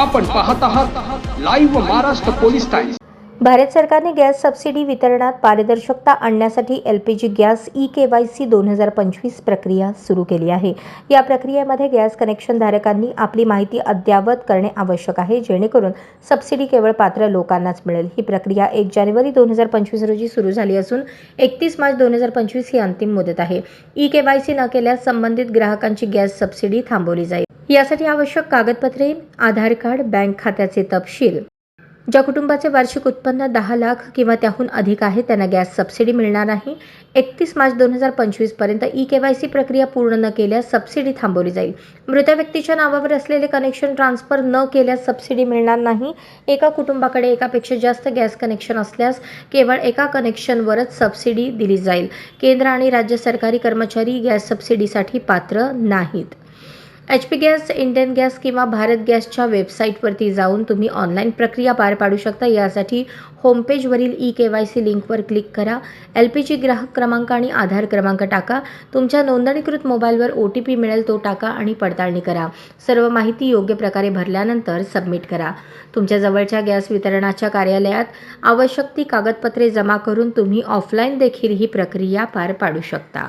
आपण पाहत आहात live Maharashtra police times Bharat सरकारने गॅस सबसिडी वितरणात पारदर्शकता आणण्यासाठी L P G gas E K Y C दोन हजार पंचवीस प्रक्रिया सुरू केली आहे. या प्रक्रियेमध्ये गॅस कनेक्शन धारकांनी आपली माहिती अद्ययावत करणे आवश्यक आहे जेणेकरून सबसिडी केवळ पात्र लोकांनाच मिळेल. ही प्रक्रिया एक जानेवारी दोन हजार पंचवीस रोजी सुरू झाली असून एकतीस मार्च दोन हजार पंचवीस ही अंतिम मुदत आहे. ई के वाय सी न केल्यास संबंधित ग्राहकांची गॅस सबसिडी थांबवली जाईल. यासाठी आवश्यक कागदपत्रे आधार कार्ड बँक खात्याचे तपशील. ज्या कुटुंबाचे वार्षिक उत्पन्न दहा लाख किंवा त्याहून अधिक आहे त्यांना गॅस सबसिडी मिळणार नाही. एकतीस मार्च दोन हजार पंचवीसपर्यंत ई के वाय सी प्रक्रिया पूर्ण न केल्यास सबसिडी थांबवली जाईल. मृत व्यक्तीच्या नावावर असलेले कनेक्शन ट्रान्सफर न केल्यास सबसिडी मिळणार नाही. एका कुटुंबाकडे एकापेक्षा जास्त गॅस कनेक्शन असल्यास केवळ एका कनेक्शनवरच सबसिडी दिली जाईल. केंद्र आणि राज्य सरकारी कर्मचारी गॅस सबसिडीसाठी पात्र नाहीत. H P gas Indian gas किंवा भारत गॅसच्या वेबसाईटवरती जाऊन तुम्ही ऑनलाईन प्रक्रिया पार पाडू शकता. यासाठी होमपेजवरील ई के वाय सी लिंकवर क्लिक करा. एल पी जी ग्राहक क्रमांक आणि आधार क्रमांक टाका. तुमच्या नोंदणीकृत मोबाईलवर ओ टी पी मिळेल तो टाका आणि पडताळणी करा. सर्व माहिती योग्य प्रकारे भरल्यानंतर सबमिट करा. तुमच्या जवळच्या गॅस वितरणाच्या कार्यालयात आवश्यक ती कागदपत्रे जमा करून तुम्ही ऑफलाईन देखील ही प्रक्रिया पार पाडू शकता.